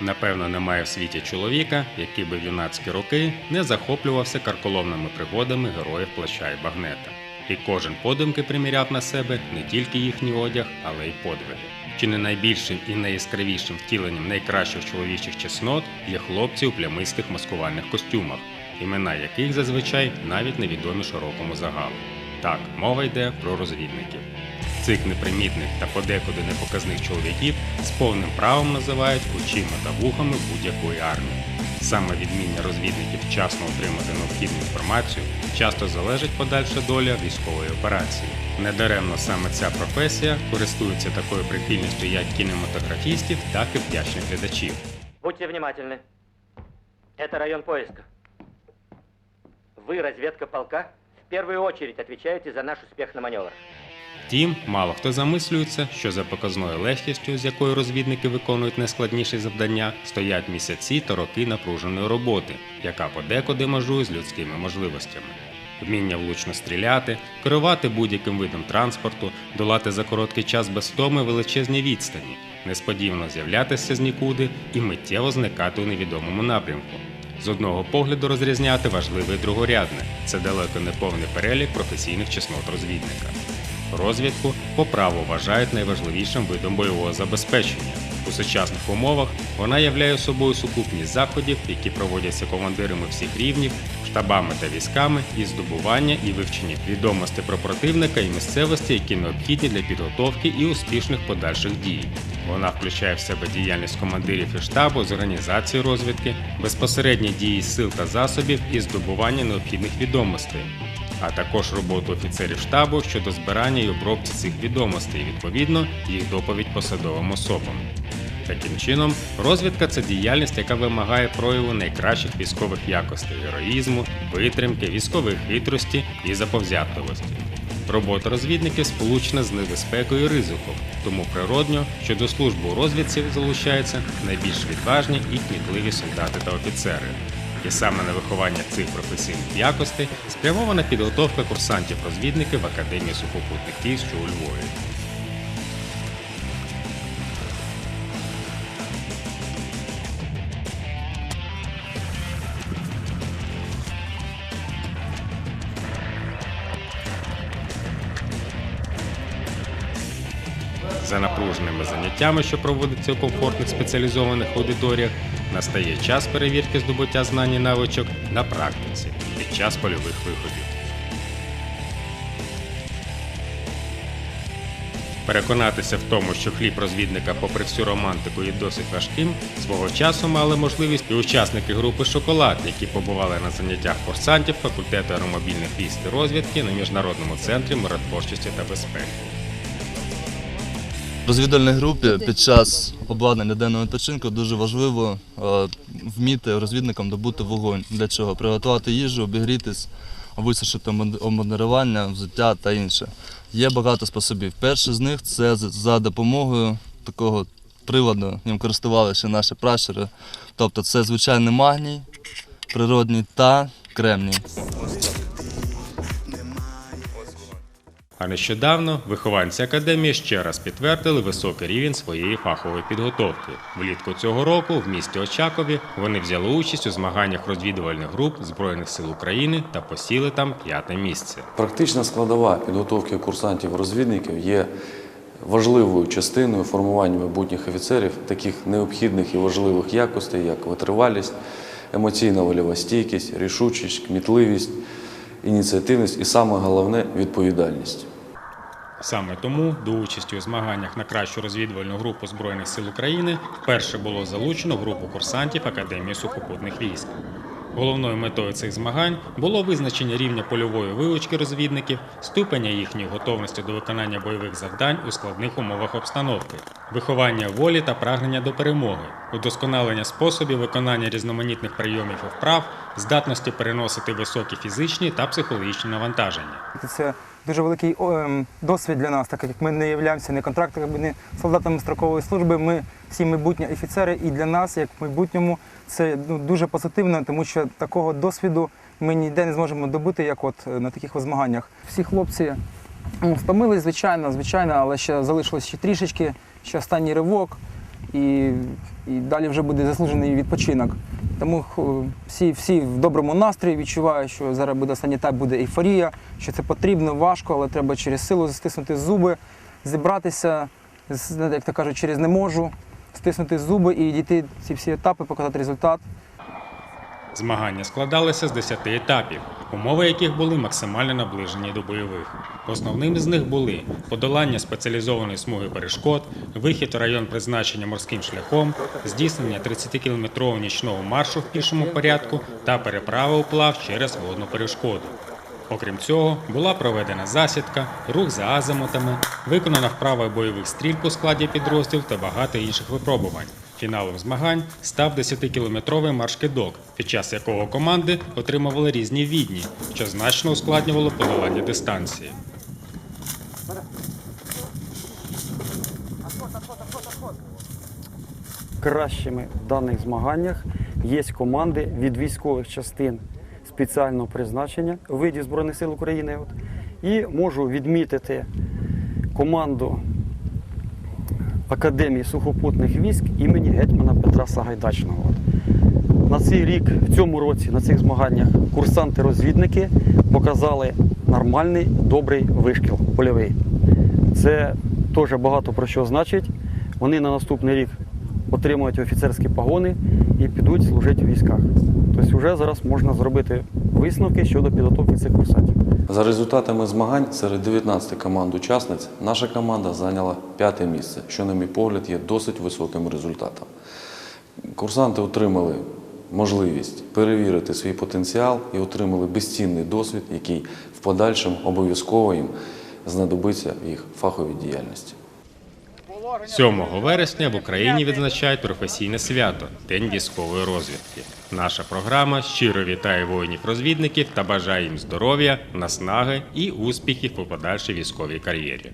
Напевно, немає в світі чоловіка, який би в юнацькі роки не захоплювався карколомними пригодами героїв плаща і багнета. І кожен подумки приміряв на себе не тільки їхній одяг, але й подвиги. Чи не найбільшим і найяскравішим втіленням найкращих чоловічих чеснот є хлопці у плямистих маскувальних костюмах, імена яких зазвичай навіть невідомі широкому загалу. Так, мова йде про розвідників. Цих непримітних та подекуди непоказних чоловіків з повним правом називають очима та вухами будь-якої армії. Саме від вміння розвідників вчасно отримати необхідну інформацію часто залежить подальша доля військової операції. Недаремно саме ця професія користується такою прихильністю як кінематографістів, так і вдячних глядачів. Будьте внимательны. Это район поиска. Вы, разведка полка, в первую очередь отвечаете за наш успех на маневрах. Втім, мало хто замислюється, що за показною легкістю, з якою розвідники виконують найскладніші завдання, стоять місяці та роки напруженої роботи, яка подекуди межує з людськими можливостями. Вміння влучно стріляти, керувати будь-яким видом транспорту, долати за короткий час без втоми величезні відстані, несподівано з'являтися з нікуди і миттєво зникати у невідомому напрямку. З одного погляду розрізняти важливе і другорядне це далеко не повний перелік професійних чеснот розвідника. Розвідку по праву вважають найважливішим видом бойового забезпечення. У сучасних умовах вона являє собою сукупність заходів, які проводяться командирами всіх рівнів, штабами та військами із здобування і вивчення відомостей про противника і місцевості, які необхідні для підготовки і успішних подальших дій. Вона включає в себе діяльність командирів і штабу з організації розвідки, безпосередні дії сил та засобів і здобування необхідних відомостей, а також роботу офіцерів штабу щодо збирання і обробки цих відомостей, відповідно, їх доповідь посадовим особам. Таким чином, розвідка це діяльність, яка вимагає прояву найкращих військових якостей героїзму, витримки, військової хитрості і заповзятливості. Робота розвідників сполучена з небезпекою і ризиком, тому природньо, що до служби у розвідці залучаються найбільш відважні і кмітливі солдати та офіцери. І саме на виховання цих професійних якостей спрямована підготовка курсантів-розвідників в Академії сухопутних військ, що у Львові. За напруженими заняттями, що проводяться у комфортних спеціалізованих аудиторіях, настає час перевірки здобуття знань і навичок на практиці під час польових виходів. Переконатися в тому, що хліб розвідника, попри всю романтику, є досить важким, свого часу мали можливість і учасники групи Шоколад, які побували на заняттях курсантів факультету аеромобільних військ і розвідки на міжнародному центрі миротворчості та безпеки. Розвідувальній групі під час обладнання денного відпочинку дуже важливо е, вміти розвідникам добути вогонь. Для чого? Приготувати їжу, обігрітись, висушити мод- обмундирування, взуття та інше. Є багато способів. Перший з них це за допомогою такого приладу, ним користувалися наші пращури. Тобто це звичайний магній, природній та кремній. А нещодавно вихованці академії ще раз підтвердили високий рівень своєї фахової підготовки. Влітку цього року в місті Очакові вони взяли участь у змаганнях розвідувальних груп Збройних сил України та посіли там п'яте місце. Практична складова підготовки курсантів-розвідників є важливою частиною формування майбутніх офіцерів таких необхідних і важливих якостей, як витривалість, емоційна вольова стійкість, рішучість, кмітливість, ініціативність і саме головне відповідальність. Саме тому до участі у змаганнях на кращу розвідувальну групу Збройних сил України вперше було залучено групу курсантів Академії сухопутних військ. Головною метою цих змагань було визначення рівня польової вилучки розвідників, ступеня їхньої готовності до виконання бойових завдань у складних умовах обстановки, виховання волі та прагнення до перемоги, удосконалення способів виконання різноманітних прийомів і вправ, здатності переносити високі фізичні та психологічні навантаження. Це дуже великий ем, досвід для нас, так як ми не являємося не контрактами, не солдатами строкової служби. Ми всі майбутні офіцери, і для нас, як в майбутньому, це ну, дуже позитивно, тому що такого досвіду ми ніде не зможемо добути, як от е, на таких змаганнях. Всі хлопці ну, втомились, звичайно, звичайно, але ще залишилось ще трішечки, ще останній ривок. і, і далі вже буде заслужений відпочинок. Тому всі, всі в доброму настрої відчувають, що зараз буде останній етап, буде ейфорія, що це потрібно, важко, але треба через силу стиснути зуби, зібратися, як то кажуть, через не можу, стиснути зуби і дійти ці всі етапи, показати результат. Змагання складалися з 10 етапів, умови яких були максимально наближені до бойових. Основними з них були подолання спеціалізованої смуги перешкод, вихід у район призначення морським шляхом, здійснення 30-кілометрового нічного маршу в пішому порядку та переправа уплав через водну перешкоду. Окрім цього, була проведена засідка, рух за азимутами, виконана вправа бойових стрільб у складі підрозділів та багато інших випробувань. Фіналом змагань став 10-кілометровий марш-кидок, під час якого команди отримували різні відні, що значно ускладнювало подолання дистанції. кращими в даних змаганнях є команди від військових частин спеціального призначення виді Збройних сил України. І можу відмітити команду Академії сухопутних військ імені гетьмана Петра Сагайдачного. На цей рік, в цьому році, на цих змаганнях курсанти-розвідники показали нормальний, добрий вишкіл польовий. Це теж багато про що значить. Вони на наступний рік отримують офіцерські погони і підуть служити у військах. Тобто вже зараз можна зробити висновки щодо підготовки цих курсантів. За результатами змагань серед 19 команд учасниць наша команда зайняла п'яте місце, що, на мій погляд, є досить високим результатом. Курсанти отримали можливість перевірити свій потенціал і отримали безцінний досвід, який в подальшому обов'язково їм знадобиться в їх фаховій діяльності. 7 вересня в Україні відзначають професійне свято День військової розвідки. Наша програма щиро вітає воїнів-розвідників та бажає їм здоров'я, наснаги і успіхів у подальшій військовій кар'єрі.